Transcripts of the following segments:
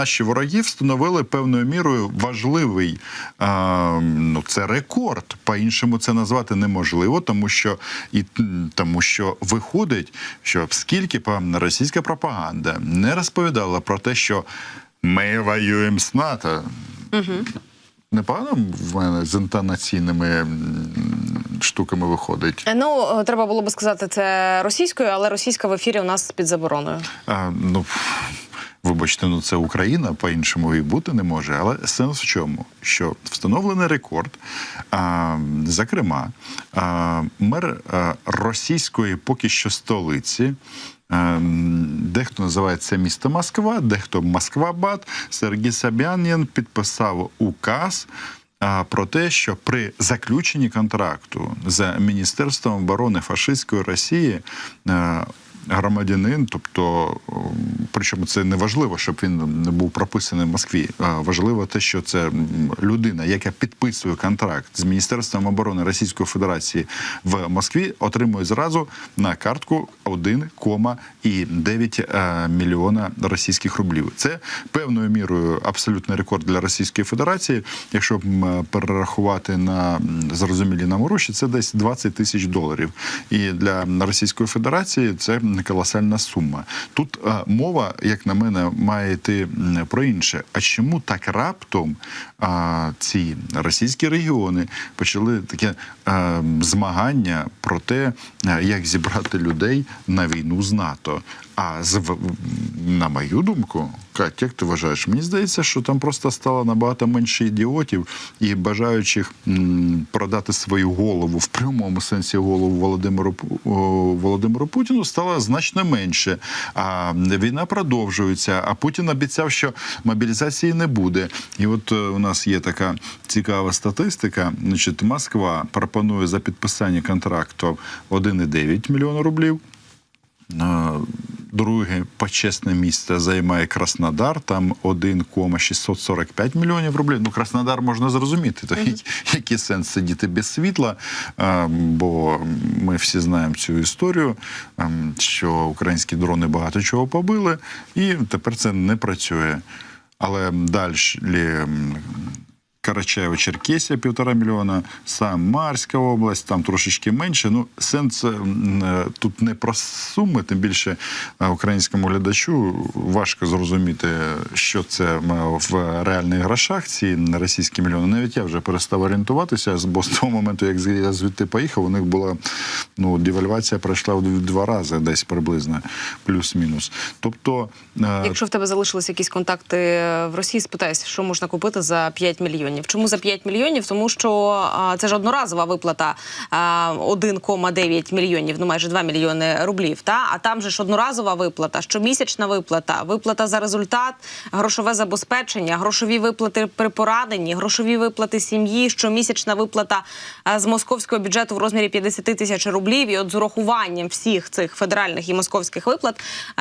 наші вороги встановили певною мірою важливий е, ну це рекорд. По-іншому це назвати неможливо, тому що і тому, що виходить, що скільки російська пропаганда не розповідала про те, що ми воюємо з НАТО. Непогано в мене з інтонаційними штуками виходить. Е, Ну, е, треба було би сказати це російською, але російська в ефірі у нас під забороною. А, ну, вибачте, ну це Україна, по-іншому і бути не може. Але сенс в чому? Що встановлений рекорд, а, зокрема, а, мер а, російської поки що столиці. Дехто називає це місто Москва, дехто Москва-Бад. Сергій Собянін підписав указ про те, що при заключенні контракту з Міністерством оборони фашистської Росії громадянин, тобто, причому це не важливо, щоб він не був прописаний в Москві. Важливо те, що це людина, яка підписує контракт з Міністерством оборони Російської Федерації в Москві, отримує зразу на картку 1,9 е, мільйона російських рублів. Це певною мірою абсолютний рекорд для Російської Федерації. Якщо перерахувати на зрозумілі нам гроші, це десь 20 тисяч доларів. І для Російської Федерації це колосальна сума. Тут а, мова, як на мене, має йти про інше. А чому так раптом а, ці російські регіони почали таке а, змагання про те, е, як зібрати людей на війну з НАТО? А з на мою думку, Катя, як ти вважаєш, мені здається, що там просто стало набагато менше ідіотів і бажаючих продати свою голову в прямому сенсі голову Володимиру Володимиру Путіну стало значно менше. А війна продовжується. А Путін обіцяв, що мобілізації не буде. І от е, у нас є така цікава статистика. Значить, Москва пропонує за підписання контракту 1,9 мільйона рублів. Друге почесне місце займає Краснодар, там 1,645 мільйонів рублів. Ну, Краснодар можна зрозуміти, то який, який сенс сидіти без світла, бо ми всі знаємо цю історію, е, що українські дрони багато чого побили, і тепер це не працює. Але далі Карачаєво-Черкесія півтора мільйона, Самарська область, там трошечки менше. Ну, сенс е, тут не про суми, тим більше е, українському глядачу важко зрозуміти, що це в реальних грошах, ці російські мільйони. Навіть я вже перестав орієнтуватися, бо з того моменту, як я звідти поїхав, у них була ну, девальвація пройшла в два рази, десь приблизно, плюс-мінус. Тобто, е, Якщо в тебе залишилися якісь контакти в Росії, спитайся, що можна купити за 5 мільйонів. Чому за 5 мільйонів? Тому що це ж одноразова виплата а, 1,9 мільйонів, ну майже 2 мільйони рублів. Та а там же ж одноразова виплата, щомісячна виплата, виплата за результат, грошове забезпечення, грошові виплати при пораненні, грошові виплати сім'ї, щомісячна виплата з московського бюджету в розмірі 50 тисяч рублів. І от з урахуванням всіх цих федеральних і московських виплат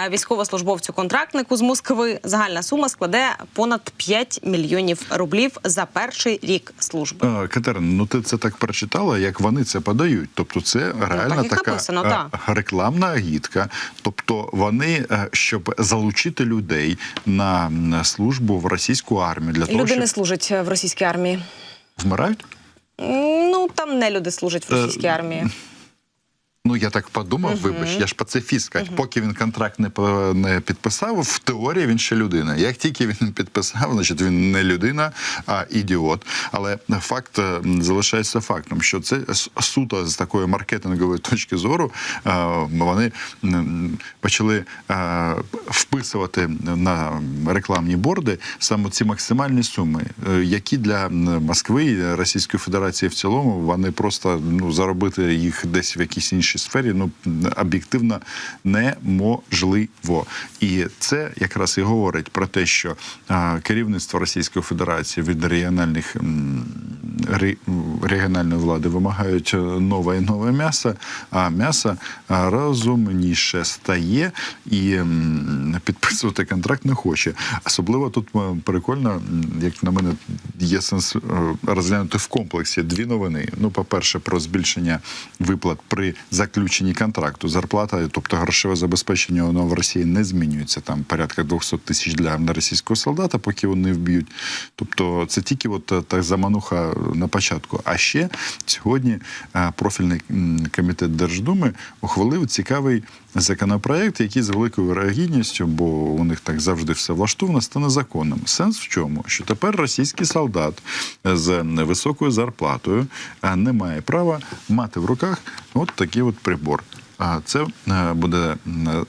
військовослужбовцю контрактнику з Москви загальна сума складе понад 5 мільйонів рублів за перший рік служби. А, Катерина, ну ти це так прочитала, як вони це подають. Тобто, це реально так така написано, та. рекламна агітка. Тобто, вони, е, щоб залучити людей на службу в російську армію для того, Люди щоб не служать в російській армії. вмирають. Ну там не люди служать в російській Е, армії. Ну я так подумав, вибач, я ж пацифіст. сказать, Поки він контракт не не підписав, в теорії він ще людина. Як тільки він підписав, значить він не людина, а ідіот. Але факт е, залишається фактом, що це суто з такої маркетингової точки зору е, вони почали е, вписувати на рекламні борди саме ці максимальні суми, які для Москви і Російської Федерації в цілому вони просто ну заробити їх десь в якійсь іншій сфері, ну об'єктивно неможливо. І це якраз і говорить про те, що керівництво Російської Федерації від регіональних регіональної влади вимагають е, нове і нове м'ясо, а м'ясо розумніше стає і підписувати контракт не хоче. Особливо тут прикольно, як на мене, є сенс е, розглянути в комплексі дві новини. Ну, по-перше, про збільшення виплат при заключенні контракту. Зарплата, тобто грошове забезпечення воно в Росії не змінюється. Там порядка 200 тисяч для російського солдата, поки вони вб'ють. Тобто це тільки от е, та замануха на початку. А ще сьогодні е, профільний комітет Держдуми ухвалив цікавий законопроект, який з великою вирогідністю, бо у них так завжди все влаштовано, стане законом. Сенс в чому? Що тепер російський солдат з високою зарплатою е, не має права мати в руках от такий от прибор. А це е, буде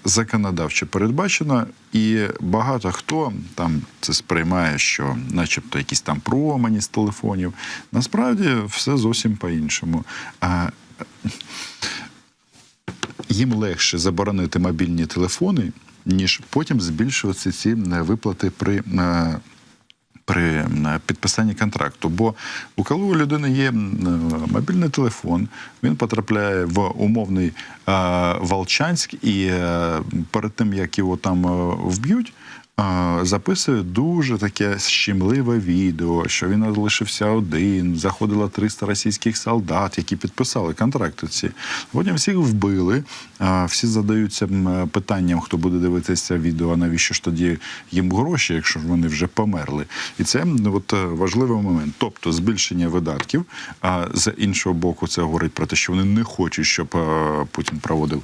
законодавчо передбачено, і багато хто там це сприймає, що, начебто, якісь там промені з телефонів. Насправді все зовсім по-іншому. А, їм легше заборонити мобільні телефони, ніж потім збільшувати ці е, виплати при. При е, підписанні контракту, бо у коли у людини є е, мобільний телефон, він потрапляє в умовний е, Волчанськ, і перед тим як його там вб'ють, записує дуже таке щемливе відео, що він лишився один. Заходило 300 російських солдат, які підписали контракти ці. Потім всіх вбили. е, Всі задаються питанням, хто буде дивитися відео, навіщо ж тоді їм гроші, якщо вони вже померли. І це от, е, важливий момент. Тобто збільшення видатків. А з іншого боку, це говорить про те, що вони не хочуть, щоб е, Путін проводив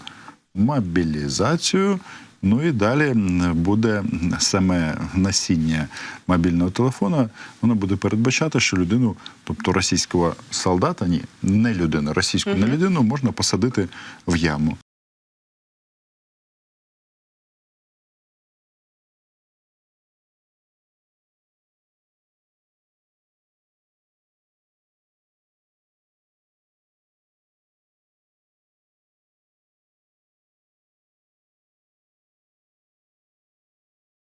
мобілізацію. Ну і далі буде саме насіння мобільного телефона, воно буде передбачати, що людину, тобто російського солдата, ні, не людину, російську не людину можна посадити в яму.